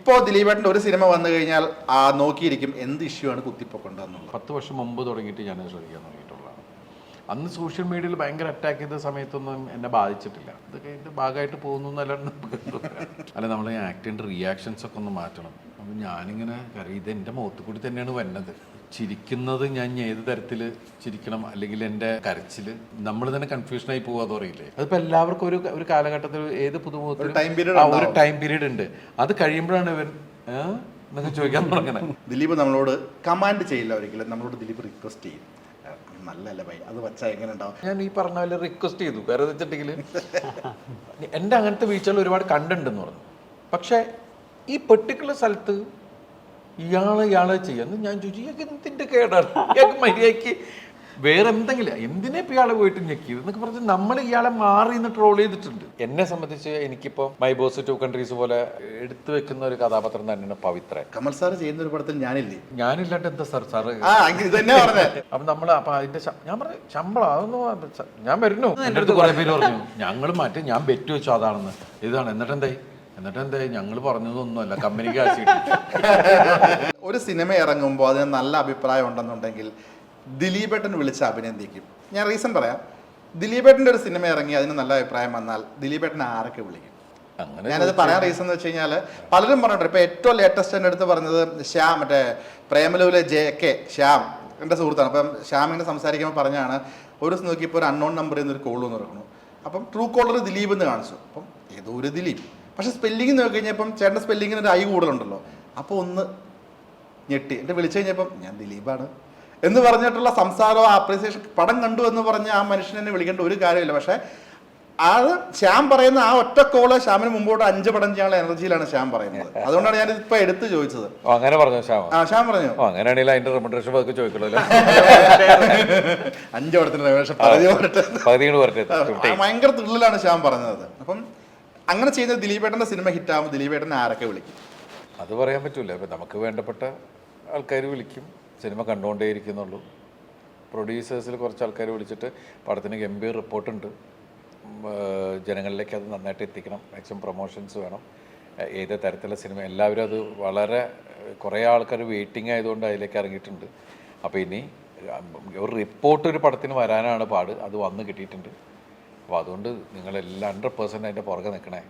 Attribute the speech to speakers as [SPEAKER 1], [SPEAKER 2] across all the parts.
[SPEAKER 1] ഇപ്പോൾ ദിലീപേട്ടന്റെ ഒരു സിനിമ വന്നു കഴിഞ്ഞാൽ ആ നോക്കിയിരിക്കും എന്ത് ഇഷ്യൂ ആണ് കുത്തിപ്പൊക്കൊണ്ടെന്നുള്ളത്
[SPEAKER 2] പത്ത് വർഷം മുമ്പ് തുടങ്ങിയിട്ട് ഞാൻ ശ്രദ്ധിക്കാൻ തുടങ്ങിയിട്ടുള്ളതാണ്. അന്ന് സോഷ്യൽ മീഡിയയിൽ ഭയങ്കര അറ്റാക്ക് ചെയ്ത സമയത്തൊന്നും എന്നെ ബാധിച്ചിട്ടില്ല. ഇതൊക്കെ ഇതിന്റെ ഭാഗമായിട്ട് പോകുന്നു എന്നല്ലാണ്ട് അല്ല നമ്മൾ ആക്ടിന്റെ റിയാക്ഷൻസ് ഒക്കെ ഒന്ന് മാറ്റണം. അപ്പം ഞാനിങ്ങനെ കാര്യം. ഇത് എന്റെ മുഖത്ത് കൂടി തന്നെയാണ് വരുന്നത് ചിരിക്കുന്നത് ഞാൻ ഏത് തരത്തിൽ ചിരിക്കണം അല്ലെങ്കിൽ എന്റെ കരച്ചിൽ നമ്മൾ തന്നെ കൺഫ്യൂഷനായി പോകാതെ അറിയില്ലേ? അതിപ്പോൾ എല്ലാവർക്കും ഒരു ഒരു കാലഘട്ടത്തിൽ ഏത് പുതുമുഖത്തിലും
[SPEAKER 1] ടൈം
[SPEAKER 2] ആ, ഒരു ടൈം പീരീഡ് ഉണ്ട്. അത് കഴിയുമ്പോഴാണ് ഇവൻ? എന്നൊക്കെ ചോദിക്കാൻ തുടങ്ങണേ.
[SPEAKER 1] ദിലീപ് നമ്മളോട് കമാൻഡ് ചെയ്യില്ല ഒരിക്കലും. നമ്മളോട് ദിലീപ് റിക്വസ്റ്റ് ചെയ്യും. നല്ലല്ലേ ഭൈ അത് വെച്ചാൽ എങ്ങനെ ഉണ്ടാവും?
[SPEAKER 2] ഞാൻ ഈ പറഞ്ഞ പോലെ റിക്വസ്റ്റ് ചെയ്തു. വേറെ വെച്ചിട്ടുണ്ടെങ്കിൽ എന്റെ അങ്ങനത്തെ വീഴ്ചകൾ ഒരുപാട് കണ്ടുണ്ടെന്ന് പറഞ്ഞു. പക്ഷേ ഈ പെർട്ടിക്കുലർ സ്ഥലത്ത് ഇയാളെ ഇയാളെ ചെയ്യാന്ന്. ഞാൻ ചോദിച്ചു ഇയാൾക്ക് എന്തിന്റെ കേടാണ്? ഇയാൾക്ക് മര്യാദയ്ക്ക് വേറെ എന്തെങ്കിലും എന്തിനാ ഇപ്പം ഇയാളെ പോയിട്ട് ഞെക്കിയത്? എന്നൊക്കെ പറഞ്ഞ് നമ്മൾ ഇയാളെ മാറി നിന്ന് ട്രോൾ ചെയ്തിട്ടുണ്ട്. എന്നെ സംബന്ധിച്ച് എനിക്കിപ്പോൾ മൈ ബോസ് ടു കൺട്രീസ് പോലെ എടുത്തു വെക്കുന്ന ഒരു കഥാപാത്രം തന്നെയാണ് പവിത്ര
[SPEAKER 1] കമൽ സാർ ചെയ്യുന്ന ഒരു പടത്തിൽ ഞാനില്ലേ?
[SPEAKER 2] ഞാനില്ലാണ്ട് എന്താ സാർ സാറ്?
[SPEAKER 1] ആ അങ്ങനെ ഇത് പറഞ്ഞത്
[SPEAKER 2] അപ്പൊ നമ്മൾ അപ്പൊ അതിന്റെ ശ- ഞാൻ പറഞ്ഞു ശമ്പളം അതൊന്നും ഞാൻ വരുന്നു. എന്റെ അടുത്ത് കുറെ പേര് പറഞ്ഞു ഞങ്ങൾ മാറ്റി ഞാൻ ബെറ്റ് വെച്ചു അതാണെന്ന്. ഇതാണ്. എന്നിട്ട് എന്തായി എന്നിട്ട് എന്തായി ഞങ്ങൾ പറഞ്ഞതൊന്നുമല്ല കമ്പനിക്ക്
[SPEAKER 1] ഒരു സിനിമ ഇറങ്ങുമ്പോൾ അതിന് നല്ല അഭിപ്രായം ഉണ്ടെന്നുണ്ടെങ്കിൽ ദിലീപേട്ടൻ വിളിച്ച് അഭിനന്ദിക്കും. ഞാൻ റീസൺ പറയാം. ദിലീപേട്ടന്റെ ഒരു സിനിമ ഇറങ്ങി അതിന് നല്ല അഭിപ്രായം വന്നാൽ ദിലീപേട്ടൻ ആരൊക്കെ വിളിക്കും?
[SPEAKER 2] അങ്ങനെ
[SPEAKER 1] ഞാനത് പറയാൻ റീസൺ എന്ന് വെച്ച് കഴിഞ്ഞാൽ പലരും പറഞ്ഞിട്ടുണ്ട്. ഇപ്പോൾ ഏറ്റവും ലേറ്റസ്റ്റ് എന്റെ അടുത്ത് പറഞ്ഞത് ശ്യാം മറ്റേ പ്രേമലൂലെ ജെ കെ ശ്യാം എന്റെ സുഹൃത്താണ്. അപ്പം ശ്യാം ഇങ്ങനെ സംസാരിക്കുമ്പോൾ പറഞ്ഞാണ് ഒരു ദിവസം നോക്കിയപ്പോൾ ഒരു അൺനോൺ നമ്പറിൽ നിന്ന് ഒരു കോൾ വന്ന് പറഞ്ഞു അപ്പം ട്രൂ കോളർ ദിലീപ് എന്ന് കാണിച്ചു. അപ്പം ഏതോ ഒരു ദിലീപ്. പക്ഷെ സ്പെല്ലിംഗ് നോക്കി കഴിഞ്ഞപ്പം ചേട്ടന്റെ സ്പെല്ലിങ്ങിന് ഒരു ഐ കൂടുതലുണ്ടല്ലോ. അപ്പോൾ ഒന്ന് ഞെട്ടി. എന്നെ വിളിച്ചു കഴിഞ്ഞപ്പം ഞാൻ ദിലീപാണ്. എന്ന് പറഞ്ഞിട്ടുള്ള സംസാരവും അപ്രീസിയേഷൻ പടം കണ്ടു എന്ന് പറഞ്ഞ് ആ മനുഷ്യനെ വിളിക്കേണ്ട ഒരു കാര്യമില്ല. പക്ഷേ ആ ശ്യാം പറയുന്ന ആ ഒറ്റ കോൾ ശ്യാമിന് മുമ്പോട്ട് അഞ്ച് പടം ചെയ്യാനുള്ള എനർജിയിലാണ് ശ്യാം പറയുന്നത്. അതുകൊണ്ടാണ് ഞാൻ ഇപ്പൊ എടുത്ത് ചോദിച്ചത്.
[SPEAKER 2] അങ്ങനെ പറഞ്ഞു ശ്യാമ?
[SPEAKER 1] ആ ശ്യാം പറഞ്ഞു?
[SPEAKER 2] അങ്ങനെയാണെങ്കിൽ അതിന്റെ റെമുനറേഷൻ പതുക്കെ ചോദിക്കണല്ലോ
[SPEAKER 1] അഞ്ച് പടത്തിന് പകുതി ഭയങ്കര തുള്ളിലാണ് ശ്യാം പറഞ്ഞത്. അപ്പം അങ്ങനെ ചെയ്യുന്ന ദിലീപേട്ടന്റെ സിനിമ ഹിറ്റാകുമ്പോൾ ദിലീപേട്ടനെ ആരൊക്കെ വിളിക്കും?
[SPEAKER 2] അത് പറയാൻ പറ്റൂല. ഇപ്പം നമുക്ക് വേണ്ടപ്പെട്ട ആൾക്കാർ വിളിക്കും. സിനിമ കണ്ടുകൊണ്ടേയിരിക്കുന്നുള്ളൂ. പ്രൊഡ്യൂസേഴ്സിൽ കുറച്ച് ആൾക്കാർ വിളിച്ചിട്ട് പടത്തിന് ഗംഭീർ റിപ്പോർട്ടുണ്ട്. ജനങ്ങളിലേക്ക് അത് നന്നായിട്ട് എത്തിക്കണം. മാക്സിമം പ്രൊമോഷൻസ് വേണം. ഏത് തരത്തിലുള്ള സിനിമ എല്ലാവരും അത് വളരെ കുറേ ആൾക്കാർ വെയിറ്റിംഗ് ആയതുകൊണ്ട് അതിലേക്ക് ഇറങ്ങിയിട്ടുണ്ട്. അപ്പോൾ ഇനി ഒരു റിപ്പോർട്ട് ഒരു പടത്തിന് വരാനാണ് പാട്. അത് വന്ന് കിട്ടിയിട്ടുണ്ട്. അപ്പോൾ അതുകൊണ്ട് നിങ്ങളെല്ലാം ഹൺഡ്രഡ് പേഴ്സന്റ് അതിന്റെ പുറകെ നിൽക്കണേ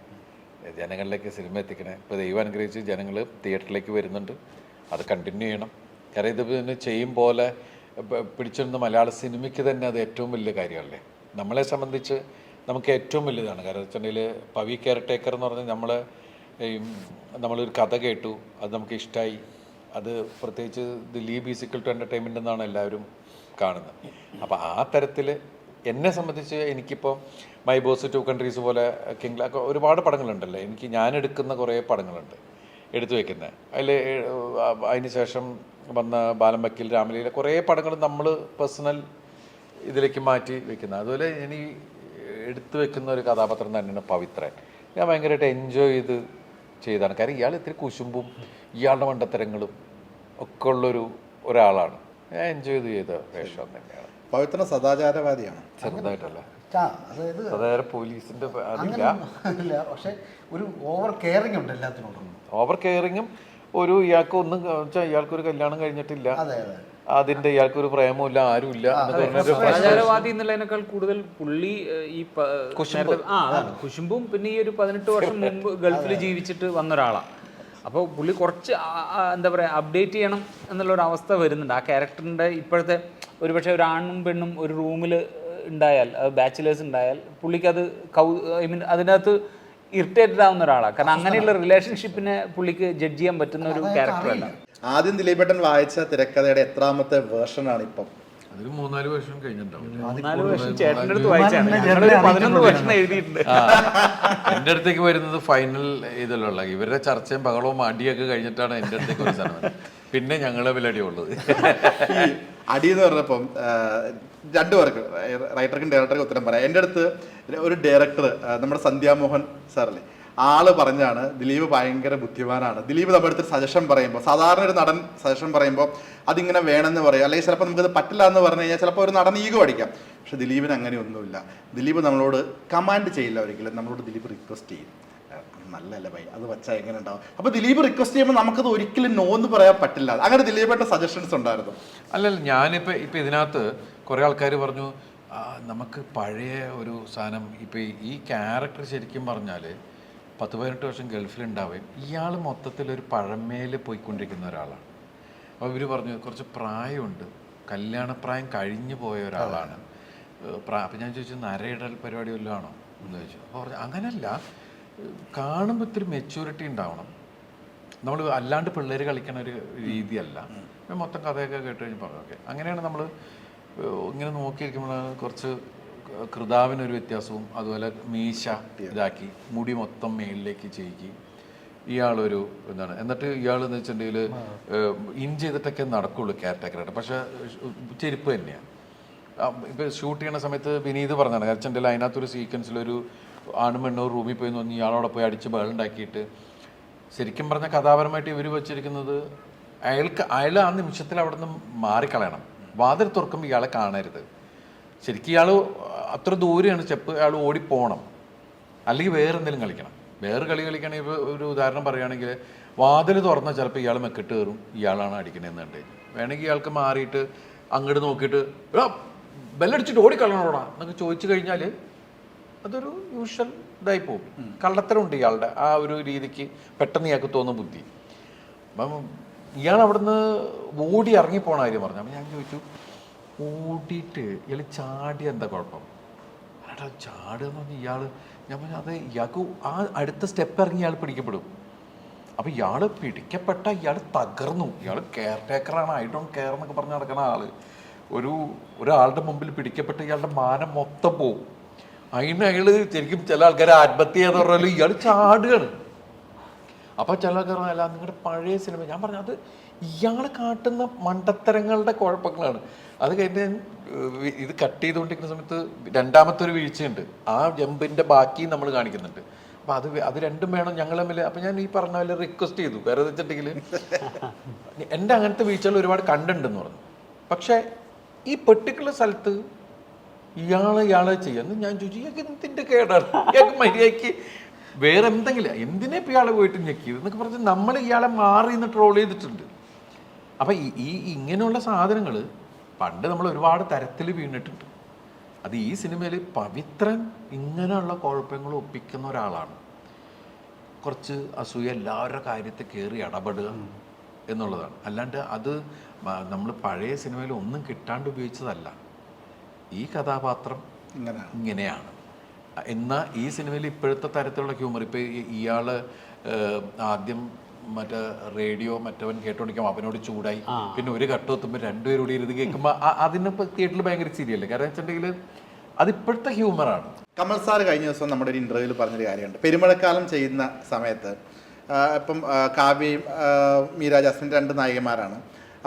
[SPEAKER 2] ജനങ്ങളിലേക്ക് സിനിമ എത്തിക്കണേ. ഇപ്പോൾ ദൈവം അനുഗ്രഹിച്ച് ജനങ്ങൾ തിയേറ്ററിലേക്ക് വരുന്നുണ്ട്. അത് കണ്ടിന്യൂ ചെയ്യണം. കാരണം ഇത് പിന്നെ ചെയ്യും പോലെ പിടിച്ചിരുന്ന മലയാള സിനിമയ്ക്ക് തന്നെ അത് ഏറ്റവും വലിയ കാര്യമല്ലേ? നമ്മളെ സംബന്ധിച്ച് നമുക്ക് ഏറ്റവും വലിയതാണ് കാരണം വെച്ചിട്ടുണ്ടെങ്കിൽ പവി കെയർ ടേക്കർ എന്ന് പറഞ്ഞാൽ നമ്മൾ നമ്മളൊരു കഥ കേട്ടു. അത് നമുക്ക് ഇഷ്ടമായി അത് പ്രത്യേകിച്ച് ദിലീപ് ഈസിക്കൽ ടു എന്റർടൈൻമെന്റ് എന്നാണ് എല്ലാവരും കാണുന്നത്. അപ്പോൾ ആ തരത്തിൽ എന്നെ സംബന്ധിച്ച് എനിക്കിപ്പോൾ മൈ ബോസ് ടു കൺട്രീസ് പോലെ കിങ് ഒക്കെ ഒരുപാട് പടങ്ങളുണ്ടല്ലോ? എനിക്ക് ഞാൻ എടുക്കുന്ന കുറേ പടങ്ങളുണ്ട് എടുത്തു വെക്കുന്നത് അതിൽ അതിന് ശേഷം വന്ന ബാലം വക്കീൽ രാമലീല കുറേ പടങ്ങൾ നമ്മൾ പേഴ്സണൽ ഇതിലേക്ക് മാറ്റി വെക്കുന്നത് അതുപോലെ ഇനി എടുത്തു വെക്കുന്ന ഒരു കഥാപാത്രം തന്നെയാണ് പവിത്രൻ. ഞാൻ ഭയങ്കരമായിട്ട് എൻജോയ് ചെയ്ത് ചെയ്താണ്. കാര്യം ഇയാൾ ഇത്തിരി കുശുമ്പും ഇയാളുടെ മണ്ടത്തരങ്ങളും ഒക്കെ ഉള്ളൊരു ഒരാളാണ്. ഞാൻ എൻജോയ് ചെയ്ത് ചെയ്ത വേഷം തന്നെയാണ്.
[SPEAKER 1] പവിത്രൻ സദാചാരവാദിയാണ്.
[SPEAKER 2] ചെറുതായിട്ടല്ല?
[SPEAKER 3] അതായത്
[SPEAKER 2] അതായത് പോലീസിന്റെ അതില്ല.
[SPEAKER 3] ഇല്ല. പക്ഷെ ഒരു ഓവർ കെയറിങ് ഉണ്ട് എല്ലാത്തിനോടും.
[SPEAKER 2] ഓവർ കെയറിങ്ങും ഒരു ഇയാൾക്ക് ഒന്നും വെച്ചാൽ ഇയാൾക്കൊരു കല്യാണം കഴിഞ്ഞിട്ടില്ല.
[SPEAKER 3] അതെ അതെ.
[SPEAKER 2] അതിന്റെ ഇയാൾക്കൊരു പ്രേമമില്ല ആരുമില്ല.
[SPEAKER 4] സദാചാരവാദി എന്നുള്ളതിനേക്കാൾ കൂടുതൽ പുള്ളി ഈ കുശുമ്പും. പിന്നെ ഈ ഒരു പതിനെട്ട് വർഷം മുമ്പ് ഗൾഫിൽ ജീവിച്ചിട്ട് വന്ന ഒരാളാണ് അപ്പോൾ പുള്ളി കുറച്ച് എന്താ പറയുക അപ്ഡേറ്റ് ചെയ്യണം എന്നുള്ളൊരു അവസ്ഥ വരുന്നുണ്ട്. ആ ക്യാരക്ടറിന്റെ ഇപ്പോഴത്തെ ഒരുപക്ഷെ ഒരു ആണും പെണ്ണും ഒരു റൂമിൽ ഉണ്ടായാൽ ബാച്ചിലേഴ്സ് ഉണ്ടായാൽ പുള്ളിക്കത് കൗ ഐ മീൻ അതിനകത്ത് ഇറിറ്റേറ്റഡ് ആവുന്ന ഒരാളാണ് കാരണം അങ്ങനെയുള്ള റിലേഷൻഷിപ്പിനെ പുള്ളിക്ക് ജഡ്ജ് ചെയ്യാൻ പറ്റുന്ന ഒരു ക്യാരക്ടറല്ല
[SPEAKER 1] ആദ്യം ദിലീപേട്ടൻ വായിച്ച തിരക്കഥയുടെ എത്രാമത്തെ വേർഷനാണ് ഇപ്പം.
[SPEAKER 2] അതൊരു മൂന്നാൽ വർഷം കഴിഞ്ഞിട്ടുണ്ടാവും.
[SPEAKER 4] നാല് വർഷം ചേട്ടന്റെ അടുത്ത് വായിച്ചാണ്. ഞങ്ങളൊരു പതിനൊന്ന് വർഷം എഴുതിയിട്ടുണ്ട്.
[SPEAKER 2] എന്റെ അടുത്തേക്ക് വരുന്നത് ഫൈനൽ ഇതിലുള്ള ഇവരുടെ ചർച്ചയും ബഹളവും അടിയൊക്കെ കഴിഞ്ഞിട്ടാണ് എന്റെ അടുത്തേക്ക് ഒരു സാധനം പിന്നെ ഞങ്ങളെ വിലടിയുള്ളത്
[SPEAKER 1] ഈ അടി എന്ന് പറഞ്ഞപ്പം രണ്ടു പേർക്ക് റൈറ്റർക്കും ഡയറക്ടർക്കും ഉത്തരം പറയാം. എന്റെ അടുത്ത് ഒരു ഡയറക്ടർ നമ്മുടെ സന്ധ്യാമോഹൻ സാറല്ലേ ആൾ പറഞ്ഞാണ് ദിലീപ് ഭയങ്കര ബുദ്ധിമാനാണ്. ദിലീപ് നമ്മുടെ അടുത്ത് സജഷൻ പറയുമ്പോൾ സാധാരണ ഒരു നടൻ സജഷൻ പറയുമ്പോൾ അതിങ്ങനെ വേണമെന്ന് പറയും. അല്ലെങ്കിൽ ചിലപ്പോൾ നമുക്കത് പറ്റില്ല എന്ന് പറഞ്ഞു കഴിഞ്ഞാൽ ചിലപ്പോൾ ഒരു നടൻ ഈഗോ അടിക്കാം. പക്ഷെ ദിലീപിന് അങ്ങനെ ഒന്നുമില്ല ദിലീപ് നമ്മളോട് കമാൻഡ് ചെയ്യില്ല ഒരിക്കലും. നമ്മളോട് ദിലീപ് റിക്വസ്റ്റ് ചെയ്യും. നല്ല നല്ലല്ല ഭയ? അത് വച്ചാൽ എങ്ങനെ ഉണ്ടാവും? അപ്പൊ ദിലീപ് റിക്വസ്റ്റ് ചെയ്യുമ്പോൾ നമുക്കത് ഒരിക്കലും നോ എന്ന് പറയാൻ പറ്റില്ല. അങ്ങനെ ദിലീപേട്ട സജഷൻസ് ഉണ്ടായിരുന്നു.
[SPEAKER 2] അല്ലല്ല ഞാനിപ്പോൾ ഇപ്പം ഇതിനകത്ത് കുറേ ആൾക്കാർ പറഞ്ഞു നമുക്ക് പഴയ ഒരു സാധനം ഇപ്പം ഈ ക്യാരക്ടർ ശരിക്കും പറഞ്ഞാൽ പത്ത് പതിനെട്ട് വർഷം ഗൾഫിലുണ്ടാവുകയും ഇയാൾ മൊത്തത്തിലൊരു പഴമയിൽ പോയിക്കൊണ്ടിരിക്കുന്ന ഒരാളാണ്. അപ്പോൾ ഇവർ പറഞ്ഞു കുറച്ച് പ്രായമുണ്ട്. കല്യാണപ്രായം കഴിഞ്ഞു പോയ ഒരാളാണ്. അപ്പം ഞാൻ ചോദിച്ചു നരയിടൽ പരിപാടി വല്ലതും ആണോ? എന്ന് ചോദിച്ചു. അപ്പോൾ പറഞ്ഞു അങ്ങനല്ല. കാണുമ്പോൾ ഇത്തിരി മെച്യൂരിറ്റി ഉണ്ടാവണം. നമ്മൾ അല്ലാണ്ട് പിള്ളേർ കളിക്കണ ഒരു രീതിയല്ല. മൊത്തം കഥയൊക്കെ കേട്ട് കഴിഞ്ഞ് പറഞ്ഞു ഓക്കെ. അങ്ങനെയാണ് നമ്മൾ ഇങ്ങനെ നോക്കിയിരിക്കുമ്പോഴാണ് കുറച്ച് കൃതാവിനൊരു വ്യത്യാസവും അതുപോലെ മീശ ഇതാക്കി മുടി മൊത്തം മേളിലേക്ക് ചെയ്യിക്കി. ഇയാളൊരു എന്താണ് എന്നിട്ട് ഇയാൾ എന്ന് വെച്ചിട്ടുണ്ടെങ്കിൽ ഇൻ ചെയ്തിട്ടൊക്കെ നടക്കുള്ളൂ ക്യാരക്ടറായിട്ട് പക്ഷെ ചെരുപ്പ് തന്നെയാണ്. ഇപ്പൊ ഷൂട്ട് ചെയ്യണ സമയത്ത് വിനീത് പറഞ്ഞാണ് കാരണം അതിനകത്തൊരു സീക്വൻസിലൊരു ആണും പെണ്ണോ റൂമിൽ പോയി നോക്കി ഇയാളോടെ പോയി അടിച്ച് ബേളുണ്ടാക്കിയിട്ട് ശരിക്കും പറഞ്ഞ കഥാപരമായിട്ട് ഇവർ വെച്ചിരിക്കുന്നത് അയാൾക്ക് അയാൾ ആ നിമിഷത്തിൽ അവിടെ നിന്ന് മാറിക്കളയണം. വാതിൽ തുറക്കുമ്പോൾ ഇയാളെ കാണരുത്. ശരിക്കും ഇയാൾ അത്ര ദൂരെയാണ് സ്റ്റെപ്പ് അയാൾ ഓടിപ്പോകണം അല്ലെങ്കിൽ വേറെ എന്തെങ്കിലും കളിക്കണം. വേറെ കളി കളിക്കണമെങ്കിൽ ഇപ്പോൾ ഒരു ഉദാഹരണം പറയുകയാണെങ്കിൽ വാതിൽ തുറന്നാൽ ചിലപ്പോൾ ഇയാൾ മെക്കിട്ട് കയറും. ഇയാളാണ് അടിക്കണതെന്ന് കണ്ടു കഴിഞ്ഞാൽ. വേണമെങ്കിൽ ഇയാൾക്ക് മാറിയിട്ട് അങ്ങോട്ട് നോക്കിയിട്ട് "എടാ, ബെല്ലടിച്ചിട്ട് ഓടിക്കളണോടാ? എന്നൊക്കെ ചോദിച്ചു കഴിഞ്ഞാൽ അതൊരു യൂഷ്വൽ ഇതായി പോകും. കള്ളത്തരമുണ്ട് ഇയാളുടെ ആ ഒരു രീതിക്ക് പെട്ടെന്ന് ഇയാൾക്ക് തോന്നുന്ന ബുദ്ധി. അപ്പം ഇയാൾ അവിടുന്ന് ഓടി ഇറങ്ങിപ്പോണ കാര്യം പറഞ്ഞു. അപ്പം ഞാൻ ചോദിച്ചു ഓടിയിട്ട് ഇയാൾ ചാടി എന്താ കുഴപ്പം? എടാ ചാടുക എന്ന് പറഞ്ഞാൽ ഇയാൾ ഞാൻ പറഞ്ഞു അത് ഇയാൾക്ക് ആ അടുത്ത സ്റ്റെപ്പ് ഇറങ്ങി ഇയാൾ പിടിക്കപ്പെടും. അപ്പോൾ ഇയാൾ പിടിക്കപ്പെട്ട ഇയാൾ തകർന്നു. ഇയാൾ കെയർ ടേക്കറാണ് ഐ ഡോണ്ട് കെയർ എന്നൊക്കെ പറഞ്ഞ് നടക്കുന്ന ആൾ. ഒരു ഒരാളുടെ മുമ്പിൽ പിടിക്കപ്പെട്ട ഇയാളുടെ മാനം മൊത്തം പോവും. അതിന് അയാൾ ശരിക്കും ചില ആൾക്കാർ ആത്മഹത്യ ചെയ്യാന്ന് പറഞ്ഞാലും ഇയാൾ ചാടുകയാണ്. അപ്പോൾ ചില ആൾക്കാർ പറഞ്ഞു, അല്ല നിങ്ങളുടെ പഴയ സിനിമ ഞാൻ പറഞ്ഞു അത് ഇയാൾ കാട്ടുന്ന മണ്ടത്തരങ്ങളുടെ കുഴപ്പങ്ങളാണ്. അത് കഴിഞ്ഞ് ഇത് കട്ട് ചെയ്തുകൊണ്ടിരിക്കുന്ന സമയത്ത് രണ്ടാമത്തെ ഒരു വീഴ്ചയുണ്ട്. ആ ജമ്പിന്റെ ബാക്കി നമ്മൾ കാണിക്കുന്നുണ്ട്. അപ്പൊ അത് അത് രണ്ടും വേണം ഞങ്ങൾ തമ്മിൽ. അപ്പൊ ഞാൻ ഈ പറഞ്ഞ പോലെ റിക്വസ്റ്റ് ചെയ്തു. വേറെ വെച്ചിട്ടുണ്ടെങ്കിൽ എന്റെ അങ്ങനത്തെ വീഴ്ചകൾ ഒരുപാട് കണ്ടുണ്ടെന്ന് പറഞ്ഞു. പക്ഷേ ഈ പെർട്ടിക്കുലർ സ്ഥലത്ത് ഇയാളെ ഇയാളെ ചെയ്യാന്ന്. ഞാൻ ചോദിച്ചു എന്തിന്റെ കേടാണ്? മര്യാദയ്ക്ക് വേറെ എന്തെങ്കിലും എന്തിനെ ഇപ്പം ഇയാളെ പോയിട്ട് ഞെക്കിയത് എന്നൊക്കെ പറഞ്ഞ് നമ്മൾ ഇയാളെ മാറി നിന്ന് ട്രോൾ ചെയ്തിട്ടുണ്ട്. അപ്പം ഈ ഇങ്ങനെയുള്ള സാധനങ്ങൾ പണ്ട് നമ്മൾ ഒരുപാട് തരത്തിൽ വീണിട്ടുണ്ട്. അത് ഈ സിനിമയിൽ പവിത്രൻ ഇങ്ങനെയുള്ള കുഴപ്പങ്ങൾ ഒപ്പിക്കുന്ന ഒരാളാണ്. കുറച്ച് അസൂയ എല്ലാവരുടെ കാര്യത്തിൽ കയറി ഇടപെടുക എന്നുള്ളതാണ്. അല്ലാണ്ട് അത് നമ്മൾ പഴയ സിനിമയിൽ ഒന്നും കിട്ടാണ്ട് ഉപയോഗിച്ചതല്ല. ഈ കഥാപാത്രം
[SPEAKER 1] ഇങ്ങനെ
[SPEAKER 2] ഇങ്ങനെയാണ്. എന്നാൽ ഈ സിനിമയിൽ ഇപ്പോഴത്തെ തരത്തിലുള്ള ഹ്യൂമർ ഇപ്പോൾ ഇയാൾ ആദ്യം മറ്റേ റേഡിയോ മറ്റവൻ കേട്ടോണ്ടിരിക്കുമ്പോൾ അവനോട് ചൂടായി. പിന്നെ ഒരു ഘട്ടം എത്തുമ്പോൾ രണ്ടുപേരും കൂടി ഇരുന്ന് കേൾക്കുമ്പോൾ അതിനിപ്പോൾ തിയേറ്ററിൽ ഭയങ്കര ചിരിയല്ലേ? കാരണം വെച്ചിട്ടുണ്ടെങ്കിൽ അത് ഇപ്പോഴത്തെ ഹ്യൂമറാണ്
[SPEAKER 1] കമൽ സാർ കഴിഞ്ഞ ദിവസം നമ്മുടെ ഒരു ഇന്റർവ്യൂവിൽ പറഞ്ഞൊരു കാര്യമുണ്ട്. പെരുമഴക്കാലം ചെയ്യുന്ന സമയത്ത് ഇപ്പം കാവ്യയും മീരാജ് മീര ജാസ്മിൻ രണ്ട് നായികമാരാണ്.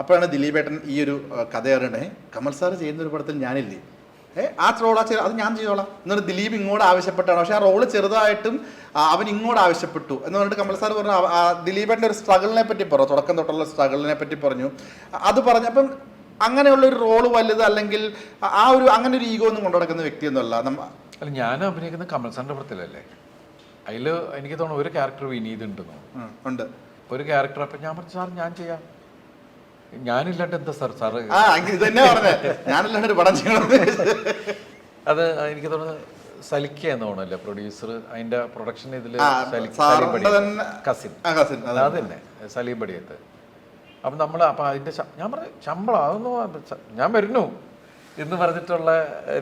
[SPEAKER 1] അപ്പോഴാണ് ദിലീപേട്ടൻ ഈ ഒരു കഥ അറിയണ്ടേ കമൽ സാർ ചെയ്യുന്ന ഒരു പടത്തിൽ ഞാനില്ലേ? ആ റോൾ ആ അത് ഞാൻ ചെയ്തോളാം. എന്നിട്ട് ദിലീപ് ഇങ്ങോട്ട് ആവശ്യപ്പെട്ടാണ്. പക്ഷെ ആ റോൾ ചെറുതായിട്ടും അവൻ ഇങ്ങോട്ട് ആവശ്യപ്പെട്ടു. എന്ന് പറഞ്ഞിട്ട് കമൽ സാർ പറഞ്ഞു ആ, ഒരു സ്ട്രഗിളിനെ പറ്റി പറഞ്ഞു. തുടക്കം തൊട്ടുള്ള സ്ട്രഗിളിനെ പറ്റി പറഞ്ഞു. അത് പറഞ്ഞപ്പം അങ്ങനെയുള്ള ഒരു റോൾ വലുത് അല്ലെങ്കിൽ ആ- ഒരു അങ്ങനെ ഒരു ഈഗോ ഒന്നും കൊണ്ടു നടക്കുന്ന വ്യക്തിയൊന്നുമല്ല. നമ്മ
[SPEAKER 2] അല്ല ഞാൻ അഭിനയിക്കുന്ന കമൽ സാറിന്റെ പടത്തിലല്ലേ അതിൽ എനിക്ക് തോന്നുന്നു ഒരു ക്യാരക്ടർ വിനീത് ഉണ്ടെന്ന്
[SPEAKER 1] ഉണ്ട്.
[SPEAKER 2] ഒരു ക്യാരക്ടർ അപ്പം ഞാൻ പറഞ്ഞു സാർ ഞാൻ ചെയ്യാം. ഞാനില്ലാണ്ട് എന്താ സാർ? സാറ്
[SPEAKER 1] ആ തന്നെ പറഞ്ഞേ. ഞാനില്ലാണ്ട് ഒരു പടം ചെയ്യണം.
[SPEAKER 2] അത് എനിക്ക് തോന്നുന്നത് സലിക്ക എന്ന് പ്രൊഡ്യൂസർ അതിന്റെ പ്രൊഡക്ഷൻ ഇതിൽ കസിൻ.
[SPEAKER 1] അതെ.
[SPEAKER 2] തന്നെ സലീം പടിയത്ത്. അപ്പം നമ്മൾ അപ്പം അതിന്റെ ഞാൻ പറഞ്ഞു ശമ്പളം അതൊന്നും ഞാൻ വരുന്നു എന്ന് പറഞ്ഞിട്ടുള്ള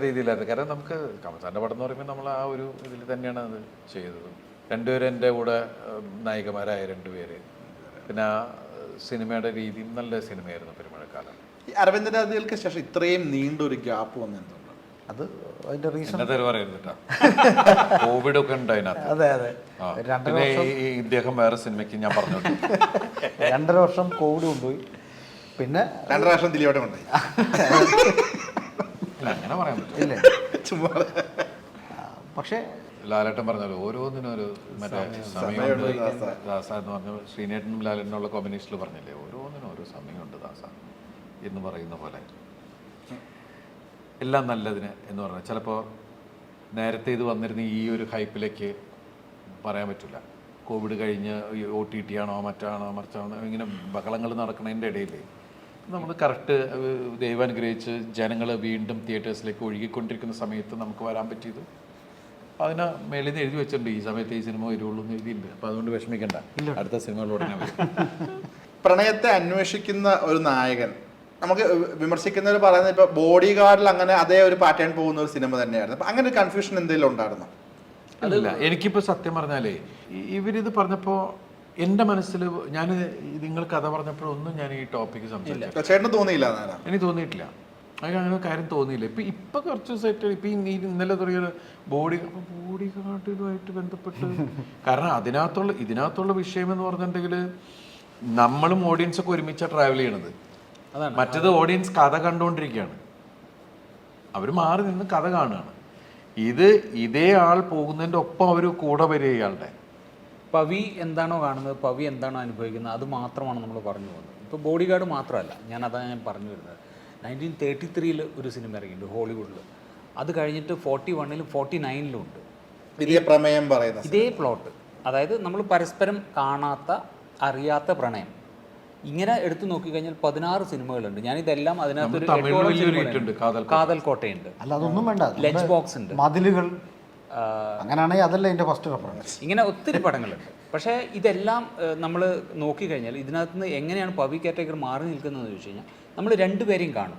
[SPEAKER 2] രീതിയിലായിരുന്നു. കാരണം നമുക്ക് കമസാന്റെ പടം എന്ന് പറയുമ്പോൾ നമ്മൾ ആ ഒരു ഇതിൽ തന്നെയാണ് അത് ചെയ്തത്. രണ്ടുപേരും എന്റെ കൂടെ നായികമാരായ രണ്ടുപേര്. പിന്നെ സിനിമയുടെ രീതിയും നല്ല സിനിമയായിരുന്നു പെരുമഴക്കാലം.
[SPEAKER 1] ഈ അരവിന്ദരാദികൾക്ക് ശേഷം ഇത്രയും നീണ്ടൊരു ഗ്യാപ്പ് വന്നു
[SPEAKER 3] അത് അതിന്റെ റീസൺ
[SPEAKER 2] കോവിഡ് ഒക്കെ ഉണ്ട് അതിനകത്ത്.
[SPEAKER 3] അതെ അതെ. രണ്ടര
[SPEAKER 2] ഈ ഇദ്ദേഹം വേറെ സിനിമയ്ക്ക് ഞാൻ പറഞ്ഞു
[SPEAKER 3] രണ്ടര വർഷം കോവിഡ് കൊണ്ടുപോയി. പിന്നെ
[SPEAKER 1] രണ്ടര വർഷം ദിലീപേട്ടൻ കൊണ്ടുപോയി.
[SPEAKER 2] ഇല്ല അങ്ങനെ പറയാൻ പറ്റില്ല.
[SPEAKER 1] ചുമ്മാ
[SPEAKER 3] പക്ഷേ
[SPEAKER 2] ലാലേട്ടൻ പറഞ്ഞല്ലോ ഓരോന്നിനും ഒരു മറ്റേ സമയമുണ്ട്. ദാസ എന്ന് പറഞ്ഞ ശ്രീനേട്ടനും ലാലേട്ടനുള്ള കോമ്പിനേഷനിൽ പറഞ്ഞില്ലേ ഓരോന്നിനും ഓരോ സമയമുണ്ട് ദാസ എന്ന് പറയുന്ന പോലെ. എല്ലാം നല്ലതിന് എന്ന് പറഞ്ഞാൽ ചിലപ്പോൾ നേരത്തെ ഇത് വന്നിരുന്ന ഈ ഒരു ഹൈപ്പിലേക്ക് പറയാൻ പറ്റില്ല. കോവിഡ് കഴിഞ്ഞ് ഒ ടി ടി ആണോ മറ്റാണോ മറിച്ചാണോ ഇങ്ങനെ ബഹളങ്ങൾ നടക്കുന്നതിന്റെ ഇടയിൽ നമ്മൾ കറക്റ്റ് ദൈവം അനുഗ്രഹിച്ച് ജനങ്ങൾ വീണ്ടും തിയേറ്റേഴ്സിലേക്ക് ഒഴുകിക്കൊണ്ടിരിക്കുന്ന സമയത്ത് നമുക്ക് വരാൻ പറ്റിയത് അതിന് മേളിൽ നിന്ന് എഴുതി വെച്ചിട്ടുണ്ട്. ഈ സമയത്ത് ഈ സിനിമ വരുള്ളൂ എന്ന് എഴുതിയിട്ടുണ്ട്. അപ്പോൾ അതുകൊണ്ട് വിഷമിക്കണ്ട. അടുത്ത സിനിമകളോട്
[SPEAKER 1] പ്രണയത്തെ അന്വേഷിക്കുന്ന ഒരു നായകൻ. നമുക്ക് വിമർശിക്കുന്നവർ പറയുന്നത് ഇപ്പൊ ബോഡി ഗാർഡിൽ അങ്ങനെ അതേ ഒരു പാറ്റേൺ പോകുന്ന ഒരു സിനിമ തന്നെയായിരുന്നു. അപ്പൊ അങ്ങനെ ഒരു കൺഫ്യൂഷൻ എന്തെങ്കിലും ഉണ്ടായിരുന്നു?
[SPEAKER 2] അല്ല എനിക്കിപ്പോൾ സത്യം പറഞ്ഞാലേ ഇവരിത് പറഞ്ഞപ്പോൾ എന്റെ മനസ്സിൽ ഞാൻ നിങ്ങൾ കഥ പറഞ്ഞപ്പോഴൊന്നും ഞാൻ ഈ ടോപ്പിക്ക് സംസാരിച്ചില്ല
[SPEAKER 1] ചേട്ടന് തോന്നിയില്ല
[SPEAKER 2] എനിക്ക് തോന്നിയിട്ടില്ല. അതിന് അങ്ങനെ കാര്യം തോന്നിയില്ല. ഇപ്പം ഇപ്പം കുറച്ച് സെറ്റ് ഇപ്പം ഈ ഇന്നലെ തുടങ്ങിയ ബോഡി അപ്പം ബോഡി ഗാർഡുമായിട്ട് ബന്ധപ്പെട്ട് കാരണം അതിനകത്തുള്ള ഇതിനകത്തുള്ള വിഷയം എന്ന് പറഞ്ഞിട്ടുണ്ടെങ്കിൽ നമ്മളും ഓഡിയൻസൊക്കെ ഒരുമിച്ചാണ് ട്രാവൽ ചെയ്യണത്.
[SPEAKER 4] അതാണ്.
[SPEAKER 2] മറ്റത് ഓഡിയൻസ് കഥ കണ്ടുകൊണ്ടിരിക്കുകയാണ് അവർ മാറി നിന്ന് കഥ കാണുകയാണ്. ഇത് ഇതേ ആൾ പോകുന്നതിന്റെ ഒപ്പം അവർ കൂടെ വരിക ഇയാളുടെ.
[SPEAKER 4] പവി എന്താണോ കാണുന്നത് പവി എന്താണോ അനുഭവിക്കുന്നത് അത് മാത്രമാണ് നമ്മൾ പറഞ്ഞു പോകുന്നത്. ഇപ്പോൾ ബോഡി ഗാർഡ് മാത്രമല്ല ഞാൻ അതാണ് ഞാൻ പറഞ്ഞു വരുന്നത്. നയന്റീൻ തേർട്ടി ത്രീയിൽ ഒരു സിനിമ ഇറങ്ങിയിട്ടുണ്ട് ഹോളിവുഡിൽ. അത് കഴിഞ്ഞിട്ട് ഫോർട്ടി വണ്ണിലും ഫോർട്ടി നയനിലും ഉണ്ട്.
[SPEAKER 1] ഇതേ പ്രമേയം പറയുന്നത്
[SPEAKER 4] ഇതേ പ്ലോട്ട്. അതായത് നമ്മൾ പരസ്പരം കാണാത്ത അറിയാത്ത പ്രണയം. ഇങ്ങനെ എടുത്തു നോക്കിക്കഴിഞ്ഞാൽ പതിനാറ് സിനിമകളുണ്ട്. ഞാൻ
[SPEAKER 2] ഇതെല്ലാം അതിനകത്ത് കാതൽ
[SPEAKER 4] കോട്ടയുണ്ട്
[SPEAKER 3] അല്ല അതൊന്നും വേണ്ട.
[SPEAKER 4] ലഞ്ച് ബോക്സ് ഉണ്ട്.
[SPEAKER 3] മതിലുകൾ. അങ്ങനെയാണെങ്കിൽ അതല്ല എന്റെ ഫസ്റ്റ് റെഫറൻസ്
[SPEAKER 4] ഇങ്ങനെ ഒത്തിരി പടങ്ങളുണ്ട്. പക്ഷേ ഇതെല്ലാം നമ്മൾ നോക്കിക്കഴിഞ്ഞാൽ ഇതിനകത്ത് നിന്ന് എങ്ങനെയാണ് പവി കാറ്റഗറി മാറി നിൽക്കുന്നതെന്ന് ചോദിച്ചു കഴിഞ്ഞാൽ നമ്മൾ രണ്ടുപേരെയും കാണും.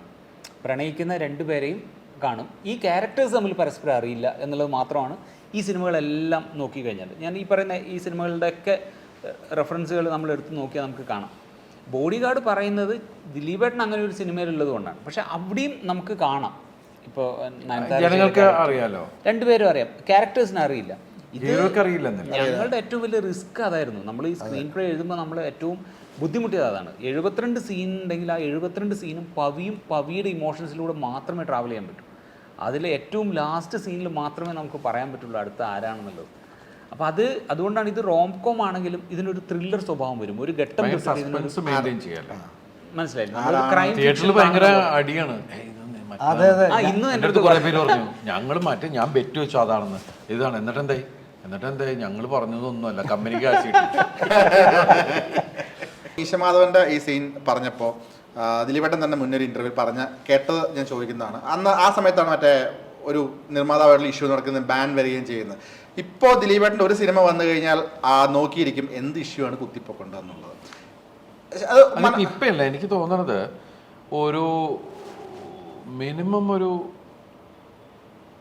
[SPEAKER 4] പ്രണയിക്കുന്ന രണ്ടുപേരെയും കാണും. ഈ ക്യാരക്ടേഴ്സ് തമ്മിൽ പരസ്പരം അറിയില്ല എന്നുള്ളത് മാത്രമാണ് ഈ സിനിമകളെല്ലാം നോക്കിക്കഴിഞ്ഞാൽ ഞാൻ ഈ പറയുന്ന ഈ സിനിമകളുടെയൊക്കെ റെഫറൻസുകൾ നമ്മൾ എടുത്ത് നോക്കിയാൽ നമുക്ക് കാണാം. ബോഡി ഗാർഡ് പറയുന്നത് ദിലീപേട്ടൻ അങ്ങനെ ഒരു സിനിമയിലുള്ളത് കൊണ്ടാണ്. പക്ഷെ അവിടെയും നമുക്ക് കാണാം. ഇപ്പോൾ
[SPEAKER 2] ജനങ്ങൾക്ക് അറിയാലോ?
[SPEAKER 4] രണ്ടുപേരും അറിയാം. ക്യാരക്ടേഴ്സിനെ അറിയില്ല. ഇത് ഞങ്ങളുടെ ഏറ്റവും വലിയ റിസ്ക് അതായിരുന്നു. നമ്മൾ ഈ സ്ക്രീൻ പ്ലേ എഴുതുമ്പോൾ നമ്മൾ ഏറ്റവും ബുദ്ധിമുട്ടിയത് അതാണ്. എഴുപത്തിരണ്ട് സീൻ ഉണ്ടെങ്കിൽ ആ എഴുപത്തിരണ്ട് സീനും പവിയും പവിയുടെ ഇമോഷൻസിലൂടെ മാത്രമേ ട്രാവൽ ചെയ്യാൻ പറ്റൂ. അതിലെ ഏറ്റവും ലാസ്റ്റ് സീനിൽ മാത്രമേ നമുക്ക് പറയാൻ പറ്റുള്ളൂ അടുത്ത ആരാണെന്നുള്ളത്. അപ്പോൾ അത് അതുകൊണ്ടാണ് ഇത് റോംകോം ആണെങ്കിലും ഇതിനൊരു ത്രില്ലർ സ്വഭാവം വരും. ഒരു ഘട്ടം മനസ്സിലായില്ല? ക്രൈം
[SPEAKER 2] തിയേറ്ററിൽ ഭയങ്കര അടിയാണ്. ഏയ് ഇതൊന്ന് മറ്റേ-
[SPEAKER 3] അതെ അതെ.
[SPEAKER 4] ഇന്നും
[SPEAKER 2] എന്റെ
[SPEAKER 4] എന്റെ
[SPEAKER 2] അടുത്ത് കുറെ പേര് പറഞ്ഞു ഞങ്ങൾ മറ്റേ ഞാൻ ബെറ്റ് വെച്ചു അതാണെന്ന്. ഇതാണ്. എന്നിട്ട് എന്തായി എന്നിട്ട് എന്തായി ഞങ്ങൾ പറഞ്ഞതൊന്നുമല്ല. കമ്പനിക്ക് ആശിട്ട്
[SPEAKER 1] ഈശമാധവന്റെ ഈ സീൻ പറഞ്ഞപ്പോൾ ദിലീപേട്ടൻ തന്നെ മുന്നൊരു ഇന്റർവ്യൂ പറഞ്ഞ കേട്ടത് ഞാൻ ചോദിക്കുന്നതാണ്. അന്ന് ആ സമയത്താണ് മറ്റേ ഒരു നിർമ്മാതാവായിട്ടുള്ള ഇഷ്യൂ നടക്കുന്നത് ബാൻ വരികയും ചെയ്യുന്നത്. ഇപ്പോൾ ദിലീപേട്ടന്റെ ഒരു സിനിമ വന്നു കഴിഞ്ഞാൽ ആ നോക്കിയിരിക്കും എന്ത് ഇഷ്യൂ ആണ് കുത്തിപ്പൊക്കൊണ്ടെന്നുള്ളത് അത്
[SPEAKER 2] ഇപ്പല്ല എനിക്ക് തോന്നുന്നത് ഒരു മിനിമം ഒരു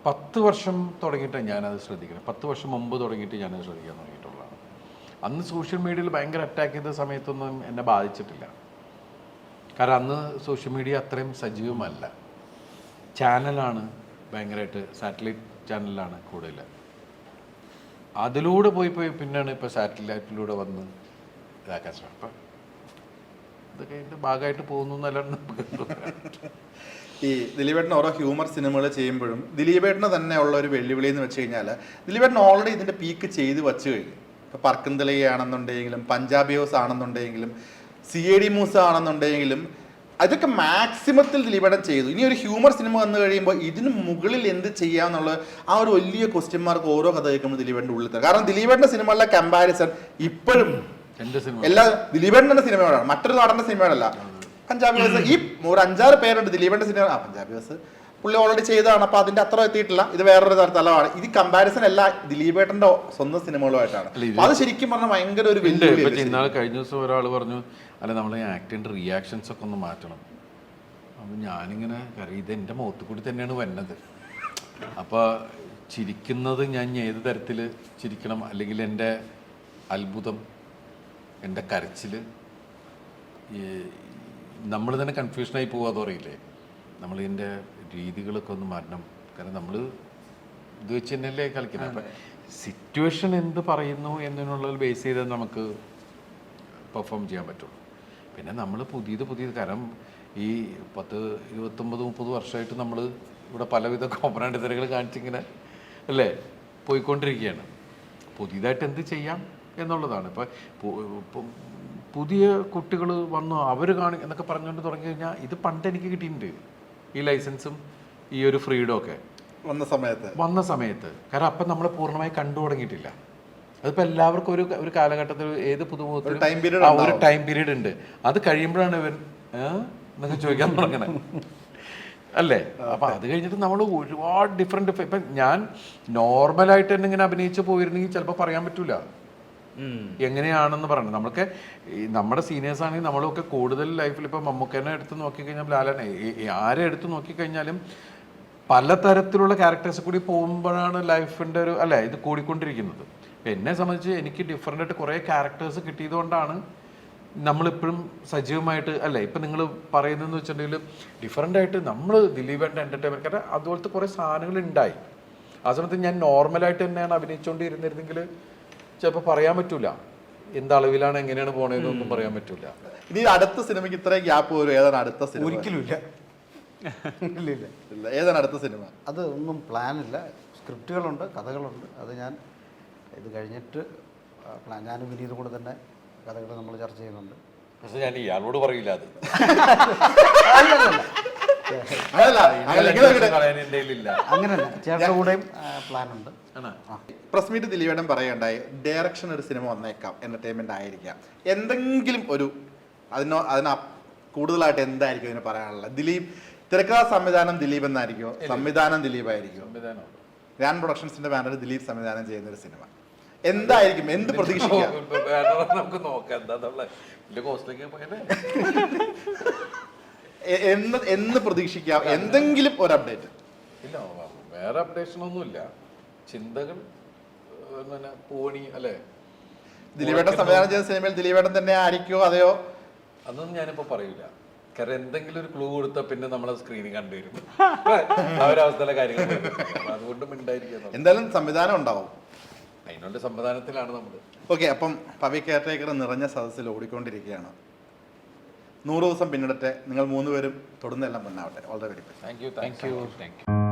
[SPEAKER 2] പത്ത് വർഷം തുടങ്ങിയിട്ട് ഞാനത് ശ്രദ്ധിക്കണം പത്ത് വർഷം മുമ്പ് തുടങ്ങിയിട്ട് ഞാനത് ശ്രദ്ധിക്കാൻ തുടങ്ങിയിട്ടുള്ളതാണ് അന്ന് സോഷ്യൽ മീഡിയയിൽ ഭയങ്കര അറ്റാക്ക് ചെയ്ത സമയത്തൊന്നും എന്നെ ബാധിച്ചിട്ടില്ല. കാരണം അന്ന് സോഷ്യൽ മീഡിയ അത്രയും സജീവമല്ല. ചാനലാണ് ഭയങ്കരമായിട്ട് സാറ്റലൈറ്റ് ചാനലിലാണ് കൂടുതൽ. അതിലൂടെ പോയി പോയി പിന്നെയാണ് ഇപ്പോൾ സാറ്റലൈറ്റിലൂടെ വന്ന് ഇതാക്കാൻ ശ്രമം അപ്പം ഇതൊക്കെ അതിന്റെ ഭാഗമായിട്ട് പോകുന്നു എന്നല്ലാണ്ട് നമുക്ക്
[SPEAKER 1] ഈ ദിലീപേട്ടൻ ഓരോ ഹ്യൂമർ സിനിമകൾ ചെയ്യുമ്പോഴും ദിലീപേട്ടന് തന്നെ ഉള്ള ഒരു വെല്ലുവിളി എന്ന് വെച്ച് കഴിഞ്ഞാൽ ദിലീപേട്ടൻ ഓൾറെഡി ഇതിന്റെ പീക്ക് ചെയ്ത് വെച്ച് കഴിഞ്ഞു. ഇപ്പൊ പറക്കുന്തളിയാണെന്നുണ്ടെങ്കിലും പഞ്ചാബി ഹൗസ് ആണെന്നുണ്ടെങ്കിലും സി എ ഡി മൂസ ആണെന്നുണ്ടെങ്കിലും അതൊക്കെ മാക്സിമത്തിൽ ദിലീപേട്ടൻ ചെയ്തു. ഇനി ഒരു ഹ്യൂമർ സിനിമ വന്നു കഴിയുമ്പോൾ ഇതിന് മുകളിൽ എന്ത് ചെയ്യാന്നുള്ള ആ ഒരു വലിയ ക്വസ്റ്റ്യൻ മാർക്ക് ഓരോ കഥ കേൾക്കുമ്പോൾ ദിലീപന്റെ ഉള്ളിൽ തരും. കാരണം ദിലീപന്റെ സിനിമകളിലെ കമ്പാരിസൺ ഇപ്പോഴും എല്ലാ ദിലീപന്റെ സിനിമയോടാണ് മറ്റൊരു നടന്റെ സിനിമയോടല്ല പഞ്ചാബി ബസ് ഈ ഒരു അഞ്ചാറ് പേരുണ്ട് ദിലീപന്റെ സിനിമ. ആ പഞ്ചാബി ബസ് പുള്ളി ഓൾറെഡി ചെയ്തതാണ് അപ്പൊ അതിന്റെ അത്ര എത്തിയിട്ടില്ല. ഇത് വേറൊരു തലമാണ്. ഇത് കമ്പാരിസൺ അല്ല ദിലീപേട്ടന്റെ സ്വന്തം സിനിമകളുമായിട്ടാണ്. അപ്പൊ അത് ശരിക്കും പറഞ്ഞാൽ ഭയങ്കര ഒരു വെല്ലുവിളി
[SPEAKER 2] ഇന്നാൾ കഴിഞ്ഞ ദിവസം ഒരാൾ പറഞ്ഞു അല്ല നമ്മൾ ആക്ടിന്റെ റിയാക്ഷൻസ് ഒക്കെ ഒന്ന് മാറ്റണം. അപ്പം ഞാനിങ്ങനെ കാര്യം. ഇത് എന്റെ മുഖത്ത് കൂടി തന്നെയാണ് വന്നത്. അപ്പോൾ ചിരിക്കുന്നത് ഞാൻ ഏത് തരത്തിൽ ചിരിക്കണം? അല്ലെങ്കിൽ എന്റെ അത്ഭുതം എന്റെ കരച്ചിൽ നമ്മൾ തന്നെ കൺഫ്യൂഷനായി അറിയില്ലേ നമ്മൾ ഇതിന്റെ രീതികളൊക്കെ ഒന്ന് മാറ്റണം. കാരണം നമ്മൾ ഇത് വെച്ച് തന്നെയല്ലേ കളിക്കുന്നത് അപ്പം സിറ്റുവേഷൻ എന്ത് പറയുന്നു എന്നതിനുള്ളത് ബേസ് ചെയ്ത് നമുക്ക് പെർഫോം ചെയ്യാൻ പറ്റുള്ളൂ. പിന്നെ നമ്മൾ പുതിയത് പുതിയത് കാരണം ഈ പത്ത് ഇരുപത്തൊമ്പത് മുപ്പത് വർഷമായിട്ട് നമ്മൾ ഇവിടെ പലവിധ കോമ്പനാണ്ടിതരകൾ കാണിച്ചിങ്ങനെ അല്ലേ പോയിക്കൊണ്ടിരിക്കുകയാണ്. പുതിയതായിട്ട് എന്ത് ചെയ്യാം എന്നുള്ളതാണ്. ഇപ്പം പുതിയ കുട്ടികൾ വന്നു അവർ കാണി എന്നൊക്കെ പറഞ്ഞുകൊണ്ട് തുടങ്ങി കഴിഞ്ഞാൽ ഇത് പണ്ട് എനിക്ക് കിട്ടിയിട്ടുണ്ട്. ഈ ലൈസൻസും ഈ ഒരു ഫ്രീഡം ഒക്കെ
[SPEAKER 1] വന്ന സമയത്ത്.
[SPEAKER 2] വന്ന സമയത്ത്. കാരണം അപ്പം നമ്മൾ പൂർണമായി കണ്ടു തുടങ്ങിയിട്ടില്ല. അതിപ്പോൾ എല്ലാവർക്കും ഒരു ഒരു കാലഘട്ടത്തിൽ ഏത് പുതുമുഖത്തിലും
[SPEAKER 1] ഒരു
[SPEAKER 2] ടൈം പീരീഡ് ഉണ്ട്. അത് കഴിയുമ്പോഴാണ് ഇവൻ? എന്നൊക്കെ ചോദിക്കാൻ തുടങ്ങണേ. അല്ലേ? അപ്പൊ അത്. കഴിഞ്ഞിട്ട് നമ്മൾ ഒരുപാട് ഡിഫറെന്റ് ഇപ്പൊ ഞാൻ നോർമലായിട്ട് തന്നെ ഇങ്ങനെ അഭിനയിച്ച് പോയിരുന്നെങ്കിൽ ചിലപ്പോൾ പറയാൻ പറ്റൂല. എങ്ങനെയാണെന്ന് പറയുന്നത് നമ്മൾക്ക് നമ്മുടെ സീനിയേഴ്സ് ആണെങ്കിൽ നമ്മളൊക്കെ കൂടുതൽ ലൈഫിൽ ഇപ്പം മമ്മൂക്കനെ എടുത്ത് നോക്കിക്കഴിഞ്ഞാൽ ലാലനെ ആരെ എടുത്ത് നോക്കിക്കഴിഞ്ഞാലും പലതരത്തിലുള്ള ക്യാരക്ടേഴ്സ് കൂടി പോകുമ്പോഴാണ് ലൈഫിന്റെ ഒരു അല്ലേ ഇത് കൂടിക്കൊണ്ടിരിക്കുന്നത്. എന്നെ സംബന്ധിച്ച് എനിക്ക് ഡിഫറെന്റ് ആയിട്ട് കുറേ ക്യാരക്ടേഴ്സ് കിട്ടിയതുകൊണ്ടാണ് നമ്മളിപ്പോഴും സജീവമായിട്ട് അല്ലേ ഇപ്പം നിങ്ങൾ പറയുന്നതെന്ന് വെച്ചിട്ടുണ്ടെങ്കിൽ ഡിഫറെന്റ് ആയിട്ട് നമ്മൾ ദിലീപ് ആൻഡ് എന്റർടൈൻമെന്റ് കാരണം അതുപോലത്തെ കുറേ സാധനങ്ങൾ ഉണ്ടായി. ആ സമയത്ത് ഞാൻ നോർമലായിട്ട് തന്നെയാണ് അഭിനയിച്ചുകൊണ്ടിരുന്നിരുന്നെങ്കിൽ ചിലപ്പോൾ പറയാൻ പറ്റൂല. എന്ത് അളവിലാണ് എങ്ങനെയാണ് പോണതെന്നൊന്നും പറയാൻ പറ്റൂല.
[SPEAKER 1] ഇനി അടുത്ത സിനിമയ്ക്ക് ഇത്രയും ഗ്യാപ്പ് വരും. ഏതാണ് അടുത്ത സിനിമ?
[SPEAKER 3] ഒരിക്കലും ഇല്ല. ഇല്ല ഇല്ല.
[SPEAKER 1] ഇല്ല. ഏതാണ് അടുത്ത സിനിമ?
[SPEAKER 3] അത് ഒന്നും പ്ലാനില്ല സ്ക്രിപ്റ്റുകളുണ്ട് കഥകളുണ്ട്. അത് ഞാൻ ഇത് കഴിഞ്ഞിട്ട് പ്ലാൻ ഞാനും വിനീതും കൂടെ തന്നെ കഥകൾ നമ്മൾ ചർച്ച ചെയ്യുന്നുണ്ട്.
[SPEAKER 2] പക്ഷെ ഞാൻ ഇയാളോട് പറയില്ല അത്.
[SPEAKER 1] അങ്ങനല്ല
[SPEAKER 3] ചേട്ടന്റെ കൂടെയും പ്ലാൻ
[SPEAKER 2] ഉണ്ട്
[SPEAKER 1] പ്രസ് മീറ്റ് ദിലീപേടൻ പറയണ്ടായി ഡയറക്ഷൻ ഒരു സിനിമ വന്നേക്കാം എന്റർടൈൻമെന്റ് ആയിരിക്കാം. എന്തെങ്കിലും ഒരു അതിനോ അതിന കൂടുതലായിട്ട് എന്തായിരിക്കും ഇതിന് പറയാനുള്ളത്? ദിലീപ് തിരക്കഥാ സംവിധാനം ദിലീപ് എന്നായിരിക്കുമോ സംവിധാനം ദിലീപ് ആയിരിക്കും ഗ്രാൻഡ് പ്രൊഡക്ഷൻസിന്റെ ബാനറിൽ ദിലീപ് സംവിധാനം ചെയ്യുന്ന ഒരു സിനിമ. എന്തായിരിക്കും? എന്ത് പ്രതീക്ഷിക്കാം?
[SPEAKER 2] നമുക്ക് നോക്കാം. എന്താ നമ്മളെ കോസ്റ്റിലേക്ക്
[SPEAKER 1] എ- എന്ന് എന്ന് പ്രതീക്ഷിക്കാം. എന്തെങ്കിലും ഒരു അപ്ഡേറ്റ്
[SPEAKER 2] ഇല്ല വേറെ അപ്ഡേഷൻ ഒന്നുമില്ല ചിന്തകൾ പിന്നെ പൂവണി അല്ലേ?
[SPEAKER 1] ദിലീപേട്ടൻ സംവിധാനം ചെയ്ത സിനിമയിൽ ദിലീപേട്ടൻ തന്നെ ആയിരിക്കുമോ അതെയോ?
[SPEAKER 2] അതൊന്നും ഞാനിപ്പോ പറയില്ല കാരണം എന്തെങ്കിലും ഒരു ക്ലൂ കൊടുത്താൽ പിന്നെ നമ്മൾ സ്ക്രീനിൽ കണ്ടുവരും ആ ഒരു അവസ്ഥയിലെ കാര്യങ്ങൾ അതുകൊണ്ട് മിണ്ടായിരിക്കും
[SPEAKER 1] എന്തായാലും സംവിധാനം ഉണ്ടാവും.
[SPEAKER 2] അതിനുള്ള സംവിധാനത്തിലാണ് നമ്മൾ
[SPEAKER 1] ഓക്കെ അപ്പം പവി കെയർടേക്കർ നിറഞ്ഞ സദസ്സിൽ ഓടിക്കൊണ്ടിരിക്കുകയാണ്. നൂറ് ദിവസം പിന്നിടട്ടെ. നിങ്ങൾ മൂന്നുപേരും തൊടുന്നെല്ലാം മുന്നാവട്ടെ. വളരെ very
[SPEAKER 2] thank you thank you thank you